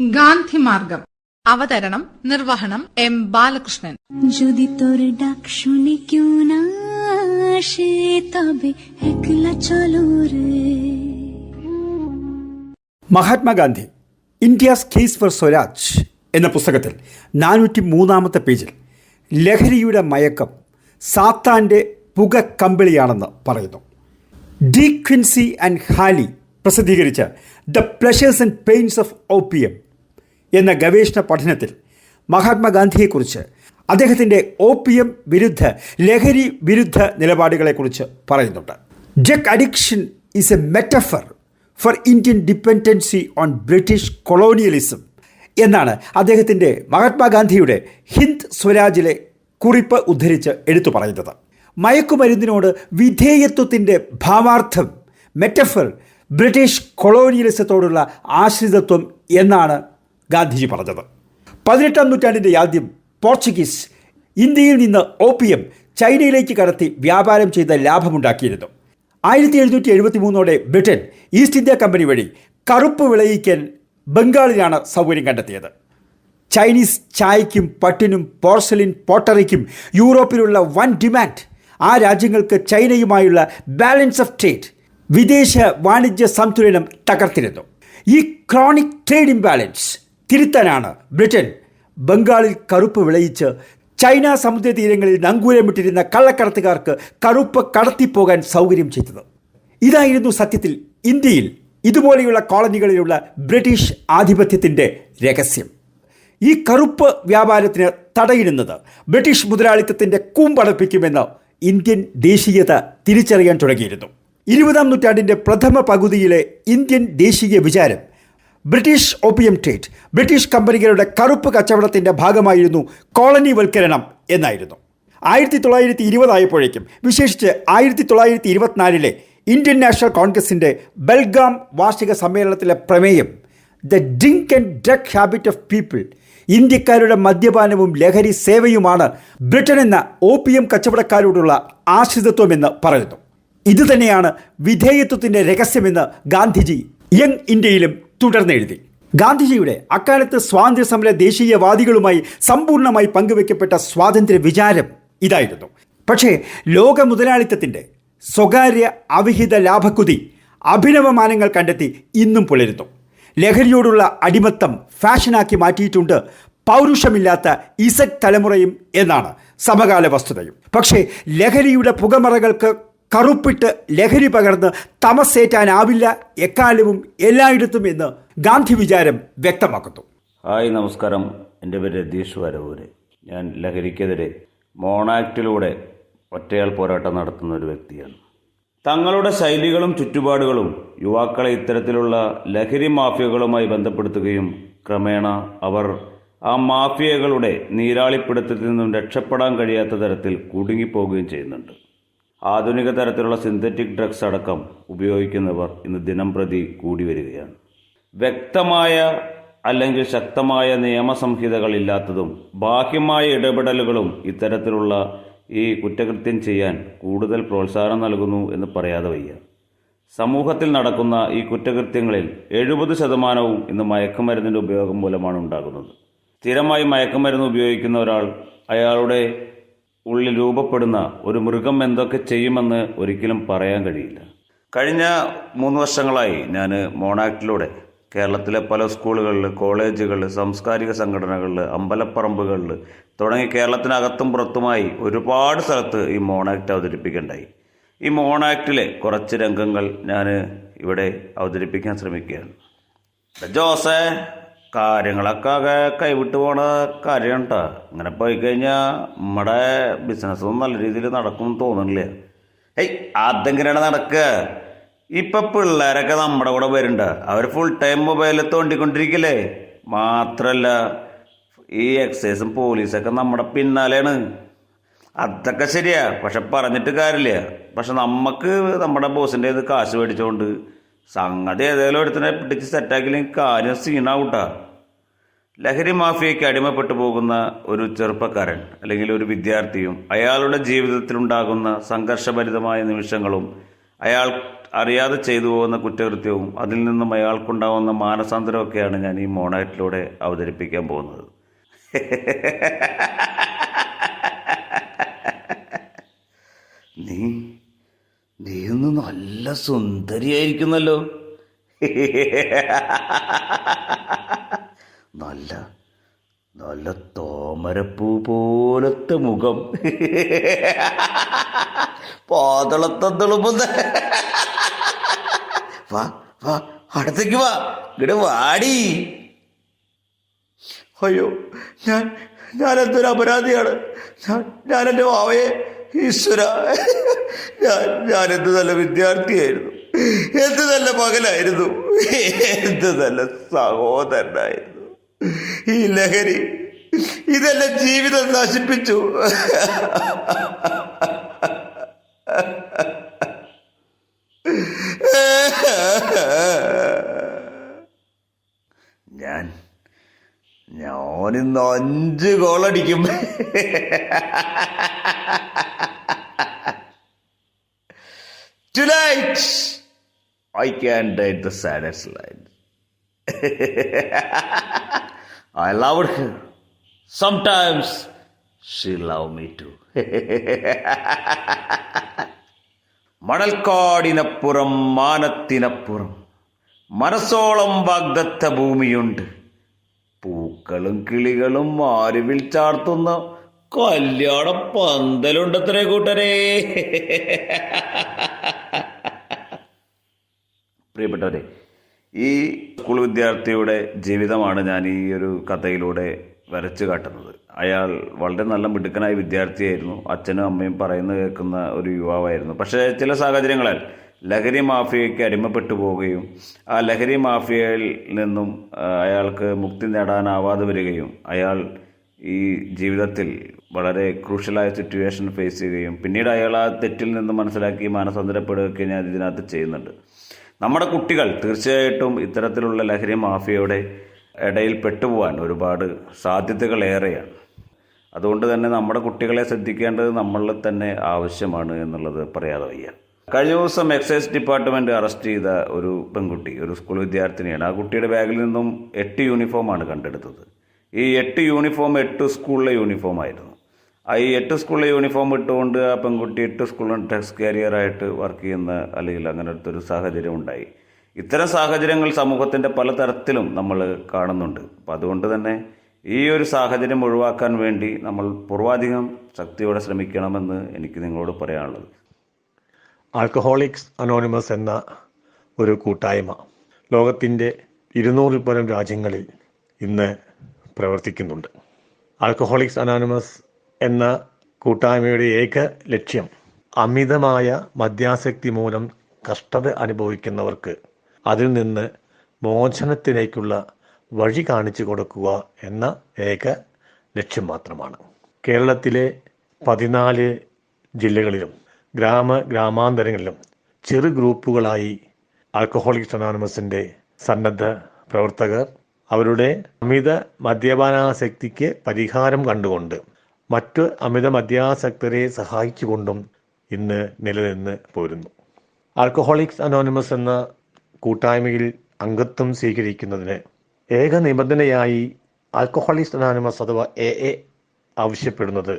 ഗാന്ധിമാർഗം അവതരണം നിർവഹണം എം ബാലകൃഷ്ണൻ যদি তোর ডাক শুনি কেউ না আসে তবে একলা চলো রে Mahatma Gandhi India's case for Swaraj എന്ന പുസ്തകത്തിൽ നാനൂറ്റി മൂന്നാമത്തെ പേജിൽ ലഹരിയുടെ മയക്കം സാത്താൻ്റെ പുക കമ്പിളിയാണെന്ന് പറയുന്നു ഡി ക്വിൻസി ആൻഡ് ഹാലി പ്രസിദ്ധീകരിച്ച the pleasures and pains of opium എന്ന ഗവേഷണ പഠനത്തിൽ മഹാത്മാഗാന്ധിയെക്കുറിച്ച് അദ്ദേഹത്തിന്റെ ഓപ്പിയം വിരുദ്ധ ലഹരി വിരുദ്ധ നിലപാടുകളെക്കുറിച്ച് പറയുന്നുണ്ട്. Drug addiction is a metaphor for Indian dependency on British colonialism എന്നാണ് അദ്ദേഹത്തിന്റെ മഹാത്മാഗാന്ധിയുടെ ഹിന്ദ് സ്വരാജിലെ കുറിപ്പ് ഉദ്ധരിച്ച് എടുത്തു പറയുന്നത്. മയക്കുമരുന്നിനോട് വിധേയത്വത്തിന്റെ ഭാവാർത്ഥം മെറ്റഫർ ബ്രിട്ടീഷ് കൊളോണിയലിസത്തോടുള്ള ആശ്രിതത്വം എന്നാണ് ഗാന്ധിജി പറഞ്ഞത്. പതിനെട്ടാം നൂറ്റാണ്ടിന്റെ ആദ്യം പോർച്ചുഗീസ് ഇന്ത്യയിൽ നിന്ന് ഓപ്പിയം ചൈനയിലേക്ക് കടത്തി വ്യാപാരം ചെയ്ത് ലാഭമുണ്ടാക്കിയിരുന്നു. ആയിരത്തി എഴുന്നൂറ്റി എഴുപത്തി മൂന്നോടെ ബ്രിട്ടൻ ഈസ്റ്റ് ഇന്ത്യ കമ്പനി വഴി കറുപ്പ് വിളയിക്കാൻ ബംഗാളിലാണ് സൗകര്യം കണ്ടെത്തിയത്. ചൈനീസ് ചായയ്ക്കും പട്ടിനും പോർസലിൻ പോട്ടറിക്കും യൂറോപ്പിലുള്ള വൻ ഡിമാൻഡ് ആ രാജ്യങ്ങൾക്ക് ചൈനയുമായുള്ള ബാലൻസ് ഓഫ് ട്രേഡ് വിദേശ വാണിജ്യ സംതുലനം തകർത്തിരുന്നു. ഈ ക്രോണിക് ട്രേഡ് ഇംബാലൻസ് തിരുത്താനാണ്. ബ്രിട്ടൻ ബംഗാളിൽ കറുപ്പ് വിളയിച്ച് ചൈന സമുദ്ര തീരങ്ങളിൽ നങ്കൂരമിട്ടിരുന്ന കള്ളക്കടത്തുകാർക്ക് കറുപ്പ് കടത്തിപ്പോകാൻ സൗകര്യം ചെയ്തത്. ഇതായിരുന്നു സത്യത്തിൽ ഇന്ത്യയിൽ ഇതുപോലെയുള്ള കോളനികളിലുള്ള ബ്രിട്ടീഷ് ആധിപത്യത്തിന്റെ രഹസ്യം. ഈ കറുപ്പ് വ്യാപാരത്തിന് തടയിടുന്നത് ബ്രിട്ടീഷ് മുതലാളിത്തത്തിന്റെ കൂമ്പടപ്പിക്കുമെന്ന് ഇന്ത്യൻ ദേശീയത തിരിച്ചറിയാൻ തുടങ്ങിയിരുന്നു. ഇരുപതാം നൂറ്റാണ്ടിന്റെ പ്രഥമ പകുതിയിലെ ഇന്ത്യൻ ദേശീയ വിചാരം ബ്രിട്ടീഷ് ഓപ്പിയം ട്രേഡ്. ബ്രിട്ടീഷ് കമ്പനികളുടെ കറുപ്പ് കച്ചവടത്തിന്റെ ഭാഗമായിരുന്നു കോളനിവൽക്കരണം എന്നായിരുന്നു. ആയിരത്തി തൊള്ളായിരത്തി ഇരുപതായപ്പോഴേക്കും വിശേഷിച്ച് ആയിരത്തി തൊള്ളായിരത്തി ഇരുപത്തിനാലിലെ ഇന്ത്യൻ നാഷണൽ കോൺഗ്രസിന്റെ ബൽഗാം വാർഷിക സമ്മേളനത്തിലെ പ്രമേയം the drink and drug habit of people ഇന്ത്യക്കാരുടെ മദ്യപാനവും ലഹരി സേവയുമാണ് ബ്രിട്ടൻ എന്ന ഓപ്പിയം കച്ചവടക്കാരോടുള്ള ആശ്രിതത്വമെന്ന് പറയുന്നു. ഇതുതന്നെയാണ് വിധേയത്വത്തിന്റെ രഹസ്യമെന്ന് ഗാന്ധിജി യങ് ഇന്ത്യയിലും തുടർന്നെഴുതി. ഗാന്ധിജിയുടെ അക്കാലത്ത് സ്വാതന്ത്ര്യ സമര ദേശീയവാദികളുമായി സമ്പൂർണമായി പങ്കുവെക്കപ്പെട്ട സ്വാതന്ത്ര്യ വിചാരം ഇതായിരുന്നു. പക്ഷേ ലോക മുതലാളിത്തത്തിന്റെ സ്വകാര്യ അവിഹിത ലാഭക്കുതി അഭിനവമാനങ്ങൾ കണ്ടെത്തി ഇന്നും പുലരുന്നു. ലഹരിയോടുള്ള അടിമത്തം ഫാഷനാക്കി മാറ്റിയിട്ടുണ്ട് പൗരുഷമില്ലാത്ത ഇസറ്റ് തലമുറയും എന്നാണ് സമകാല വസ്തുതയും. പക്ഷേ ലഹരിയുടെ പുകമറകൾക്ക് കറുപ്പിട്ട് ലഹരി പകർന്ന് തമസേറ്റാനാവില്ല എക്കാലവും എല്ലായിടത്തും എന്ന് ഗാന്ധി വിചാരം വ്യക്തമാക്കുന്നു. ഹായ് നമസ്കാരം. എന്റെ പേര് രതീഷ് വരവൂര്. ഞാൻ ലഹരിക്കെതിരെ മോണാക്റ്റിലൂടെ ഒറ്റയാൾ പോരാട്ടം നടത്തുന്ന ഒരു വ്യക്തിയാണ്. തങ്ങളുടെ ശൈലികളും ചുറ്റുപാടുകളും യുവാക്കളെ ഇത്തരത്തിലുള്ള ലഹരി മാഫിയകളുമായി ബന്ധപ്പെടുത്തുകയും ക്രമേണ അവർ ആ മാഫിയകളുടെ നീരാളിപ്പിടുത്തത്തിൽ നിന്നും രക്ഷപ്പെടാൻ കഴിയാത്ത തരത്തിൽ കുടുങ്ങിപ്പോവുകയും ചെയ്യുന്നുണ്ട്. ആധുനിക തരത്തിലുള്ള സിന്തറ്റിക് ഡ്രഗ്സ് അടക്കം ഉപയോഗിക്കുന്നവർ ഇന്ന് ദിനം പ്രതി കൂടി വരികയാണ്. വ്യക്തമായ അല്ലെങ്കിൽ ശക്തമായ നിയമസംഹിതകളില്ലാത്തതും ബാഹ്യമായ ഇടപെടലുകളും ഇത്തരത്തിലുള്ള ഈ കുറ്റകൃത്യം ചെയ്യാൻ കൂടുതൽ പ്രോത്സാഹനം നൽകുന്നു എന്ന് പറയാതെ വയ്യ. സമൂഹത്തിൽ നടക്കുന്ന ഈ കുറ്റകൃത്യങ്ങളിൽ എഴുപത് ശതമാനവും ഇന്ന് മയക്കുമരുന്നിന്റെ ഉപയോഗം മൂലമാണ് ഉണ്ടാകുന്നത്. സ്ഥിരമായി മയക്കുമരുന്ന് ഉപയോഗിക്കുന്ന ഒരാൾ അയാളുടെ ഉള്ളിൽ രൂപപ്പെടുന്ന ഒരു മൃഗം എന്തൊക്കെ ചെയ്യുമെന്ന് ഒരിക്കലും പറയാൻ കഴിയില്ല. കഴിഞ്ഞ മൂന്ന് വർഷങ്ങളായി ഞാൻ മോണാക്റ്റിലൂടെ കേരളത്തിലെ പല സ്കൂളുകളിൽ കോളേജുകളിൽ സാംസ്കാരിക സംഘടനകളിൽ അമ്പലപ്പറമ്പുകളിൽ തുടങ്ങി കേരളത്തിനകത്തും പുറത്തുമായി ഒരുപാട് സ്ഥലത്ത് ഈ മോണാക്റ്റ് അവതരിപ്പിക്കേണ്ടായി ഈ മോണാക്റ്റിലെ കുറച്ച് രംഗങ്ങൾ ഞാൻ ഇവിടെ അവതരിപ്പിക്കാൻ ശ്രമിക്കുകയാണ്. ജോസേ കാര്യങ്ങളൊക്കെ കൈവിട്ട് പോണ കാര്യം കേട്ടോ ഇങ്ങനെ പോയി കഴിഞ്ഞാൽ നമ്മുടെ ബിസിനസ്സൊന്നും നല്ല രീതിയിൽ നടക്കും തോന്നുന്നില്ല? ഏയ് അതെങ്ങനെയാണ് നടക്കുക? ഇപ്പം പിള്ളേരൊക്കെ നമ്മുടെ കൂടെ വരുന്നുണ്ട്. അവർ ഫുൾ ടൈം മൊബൈലിൽ തോണ്ടിക്കൊണ്ടിരിക്കില്ലേ? മാത്രമല്ല ഈ എക്സൈസും പോലീസൊക്കെ നമ്മുടെ പിന്നാലെയാണ്. അതൊക്കെ ശരിയാ പക്ഷെ പറഞ്ഞിട്ട് കാര്യമില്ല. പക്ഷെ നമുക്ക് നമ്മുടെ ബോസിന്റെ ഇത് കാശ് മേടിച്ചുകൊണ്ട് സംഗതി ഏതെങ്കിലും ഒരുത്തിനെ പിടിച്ച് സെറ്റാക്കില്ലെങ്കിൽ കാര്യം സീനാവൂട്ടാ ലഹരി മാഫിയയ്ക്ക് അടിമപ്പെട്ടു പോകുന്ന ഒരു ചെറുപ്പക്കാരൻ അല്ലെങ്കിൽ ഒരു വിദ്യാർത്ഥിയും അയാളുടെ ജീവിതത്തിലുണ്ടാകുന്ന സംഘർഷഭരിതമായ നിമിഷങ്ങളും അയാൾ അറിയാതെ ചെയ്തു പോകുന്ന കുറ്റകൃത്യവും അതിൽ നിന്നും അയാൾക്കുണ്ടാകുന്ന മാനസാന്തരമൊക്കെയാണ് ഞാൻ ഈ മോണായിട്ടിലൂടെ അവതരിപ്പിക്കാൻ പോകുന്നത്. നല്ല സുന്ദരിയായിരിക്കുന്നല്ലോ. നല്ല നല്ല തോമരപ്പൂ പോലത്തെ മുഖം. പാതളത്തളുമ്പുന്ന വാ വാ അടുത്തേക്ക് വാ. ഇവിടെ വാടി. അയ്യോ ഞാൻ ഞാൻ എന്തൊരു അപരാധിയാണ്. ഞാൻ ഞാൻ എന്റെ മാവയെ ഈശ്വര ഞാൻ ഞാൻ എന്ത് നല്ല വിദ്യാർത്ഥിയായിരുന്നു. എന്ത് നല്ല മകനായിരുന്നു. എന്ത് നല്ല സഹോദരനായിരുന്നു. ഈ ലഹരി ഇതെല്ലാം ജീവിതം നശിപ്പിച്ചു ഞാൻ നിന്ന് അഞ്ച് ഗോളടിക്കും tonight I can write the saddest light I love sometimes she love me too മണൽക്കാടിനപ്പുറം മാനത്തിനപ്പുറം മനസ്സോളം വാഗ്ദത്ത ഭൂമിയുണ്ട്. പൂക്കളും കിളികളും മാരുവിൽ ചാർത്തുന്ന കല്യാണ പന്തലുണ്ടത്രേ കൂട്ടരേ. പ്രിയപ്പെട്ടവരെ ഈ സ്കൂൾ വിദ്യാർത്ഥിയുടെ ജീവിതമാണ് ഞാൻ ഈ ഒരു കഥയിലൂടെ വരച്ചു കാട്ടുന്നത്. അയാൾ വളരെ നല്ല മിടുക്കനായ വിദ്യാർത്ഥിയായിരുന്നു. അച്ഛനും അമ്മയും പറയുന്നത് കേൾക്കുന്ന ഒരു യുവാവായിരുന്നു. പക്ഷേ ചില സാഹചര്യങ്ങളാൽ ലഹരി മാഫിയയ്ക്ക് അടിമപ്പെട്ടു പോവുകയും ആ ലഹരി മാഫിയയിൽ നിന്നും അയാൾക്ക് മുക്തി നേടാനാവാതെ വരികയും അയാൾ ഈ ജീവിതത്തിൽ വളരെ ക്രൂഷ്യലായ സിറ്റുവേഷൻ ഫേസ് ചെയ്യുകയും പിന്നീട് അയാൾ ആ തെറ്റിൽ നിന്ന് മനസ്സിലാക്കി മാനസാന്തരപ്പെടുകയൊക്കെ ഞാൻ ഇതിനകത്ത് ചെയ്യുന്നുണ്ട്. നമ്മുടെ കുട്ടികൾ തീർച്ചയായിട്ടും ഇത്തരത്തിലുള്ള ലഹരി മാഫിയയുടെ ഇടയിൽ പെട്ടുപോകാൻ ഒരുപാട് സാധ്യതകൾ ഏറെയാണ്. അതുകൊണ്ട് തന്നെ നമ്മുടെ കുട്ടികളെ ശ്രദ്ധിക്കേണ്ടത് നമ്മളിൽ തന്നെ ആവശ്യമാണ് എന്നുള്ളത് പറയാതെ വയ്യ. കഴിഞ്ഞ ദിവസം എക്സൈസ് ഡിപ്പാർട്ട്മെന്റ് അറസ്റ്റ് ചെയ്ത ഒരു പെൺകുട്ടി ഒരു സ്കൂൾ വിദ്യാർത്ഥിനിയാണ്. ആ കുട്ടിയുടെ ബാഗിൽ നിന്നും എട്ട് യൂണിഫോമാണ് കണ്ടെടുത്തത്. ഈ എട്ട് യൂണിഫോം എട്ട് സ്കൂളിലെ യൂണിഫോം ആയിരുന്നു. ആ ഈ എട്ട് സ്കൂളിലെ യൂണിഫോം ഇട്ടുകൊണ്ട് ആ പെൺകുട്ടി എട്ട് സ്കൂളിൽ ഡ്രഗ്സ് കാരിയറായിട്ട് വർക്ക് ചെയ്യുന്ന അല്ലെങ്കിൽ അങ്ങനത്തെ ഒരു സാഹചര്യം ഉണ്ടായി. ഇത്തരം സാഹചര്യങ്ങൾ സമൂഹത്തിന്റെ പലതരത്തിലും നമ്മൾ കാണുന്നുണ്ട്. അപ്പോൾ അതുകൊണ്ട് തന്നെ ഈ ഒരു സാഹചര്യം ഒഴിവാക്കാൻ വേണ്ടി നമ്മൾ പൂർവാധികം ശക്തിയോടെ ശ്രമിക്കണമെന്ന് എനിക്ക് നിങ്ങളോട് പറയാനുള്ളത്. ആൽക്കഹോളിക്സ് അനോണിമസ് എന്ന ഒരു കൂട്ടായ്മ. ലോകത്തിന്റെ ഇരുന്നൂറിൽ പരം രാജ്യങ്ങളിൽ ഇന്ന് പ്രവർത്തിക്കുന്നുണ്ട്. ആൽക്കഹോളിക്സ് അനോണിമസ് എന്ന കൂട്ടായ്മയുടെ ഏക ലക്ഷ്യം അമിതമായ മദ്യാസക്തി മൂലം കഷ്ടത അനുഭവിക്കുന്നവർക്ക് അതിൽ നിന്ന് മോചനത്തിലേക്കുള്ള വഴി കാണിച്ചു കൊടുക്കുക എന്ന ഏക ലക്ഷ്യം മാത്രമാണ്. കേരളത്തിലെ പതിനാല് ജില്ലകളിലും ഗ്രാമ ഗ്രാമാന്തരങ്ങളിലും ചെറു ഗ്രൂപ്പുകളായി ആൽക്കഹോളിക്സ് അനോണിമസിന്റെ സന്നദ്ധ പ്രവർത്തകർ അവരുടെ അമിത മദ്യപാനാസക്തിക്ക് പരിഹാരം കണ്ടുകൊണ്ട് മറ്റ് അമിത മദ്യാസക്തരെ സഹായിച്ചുകൊണ്ടും ഇന്ന് നിലനിന്ന് പോരുന്നു. ആൽക്കഹോളിക്സ് അനോണിമസ് എന്ന കൂട്ടായ്മയിൽ അംഗത്വം സ്വീകരിക്കുന്നതിന് ഏക നിബന്ധനയായി ആൽക്കഹോളിക്സ് അനോണിമസ് അഥവാ എ എ ആവശ്യപ്പെടുന്നത്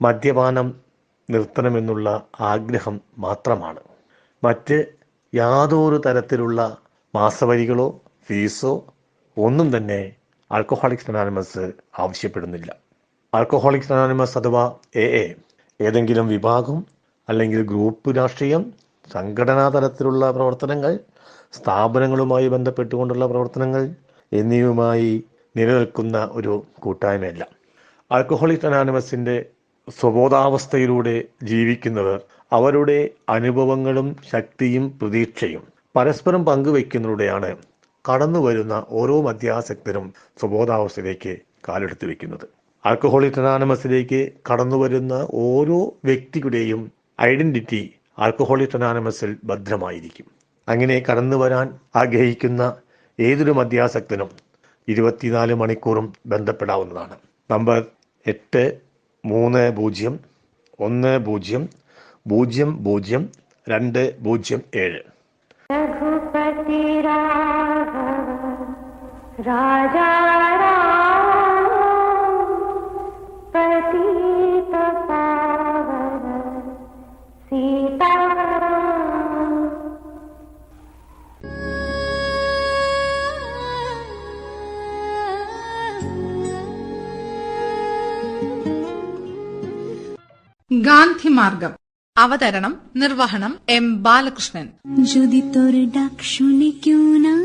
മദ്യപാനം നിർത്തണമെന്നുള്ള ആഗ്രഹം മാത്രമാണ്. മറ്റ് യാതൊരു തരത്തിലുള്ള മാസവരികളോ ഫീസോ ഒന്നും തന്നെ ആൽക്കഹോളിക്സ് അനാനിമസ് ആവശ്യപ്പെടുന്നില്ല. ആൽക്കഹോളിക്സ് അനാനിമസ് അഥവാ എ എ ഏതെങ്കിലും വിഭാഗം അല്ലെങ്കിൽ ഗ്രൂപ്പ് രാഷ്ട്രീയം സംഘടനാ തലത്തിലുള്ള പ്രവർത്തനങ്ങൾ സ്ഥാപനങ്ങളുമായി ബന്ധപ്പെട്ടുകൊണ്ടുള്ള പ്രവർത്തനങ്ങൾ എന്നിവയുമായി നിലനിൽക്കുന്ന ഒരു കൂട്ടായ്മയല്ല. ആൽക്കഹോളിക് അനാനിമസിന്റെ സ്വബോധാവസ്ഥയിലൂടെ ജീവിക്കുന്നവർ അവരുടെ അനുഭവങ്ങളും ശക്തിയും പ്രതീക്ഷയും പരസ്പരം പങ്കുവയ്ക്കുന്നതിലൂടെയാണ് കടന്നു വരുന്ന ഓരോ മദ്യാസക്തരും സ്വബോധാവസ്ഥയിലേക്ക് കാലെടുത്ത് വെക്കുന്നത്. ആൽക്കഹോളിക് അനാനമസിലേക്ക് കടന്നു വരുന്ന ഓരോ വ്യക്തിയുടെയും ഐഡന്റിറ്റി ആൽക്കഹോളിക് അനാനമസിൽ ഭദ്രമായിരിക്കും. അങ്ങനെ കടന്നു വരാൻ ആഗ്രഹിക്കുന്ന ഏതൊരു മദ്യാസക്തനും ഇരുപത്തിനാല് മണിക്കൂറും ബന്ധപ്പെടാവുന്നതാണ്. നമ്പർ എട്ട് മൂന്ന് പൂജ്യം ഒന്ന് പൂജ്യം പൂജ്യം പൂജ്യം രണ്ട് പൂജ്യം ഏഴ്. രാജാ രാജ ഗാന്ധിമാർഗം അവതരണം നിർവഹണം എം ബാലകൃഷ്ണൻ যদি তোর ডাক শুনি কেউ না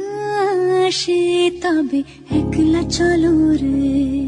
আসে তবে একলা চলো রে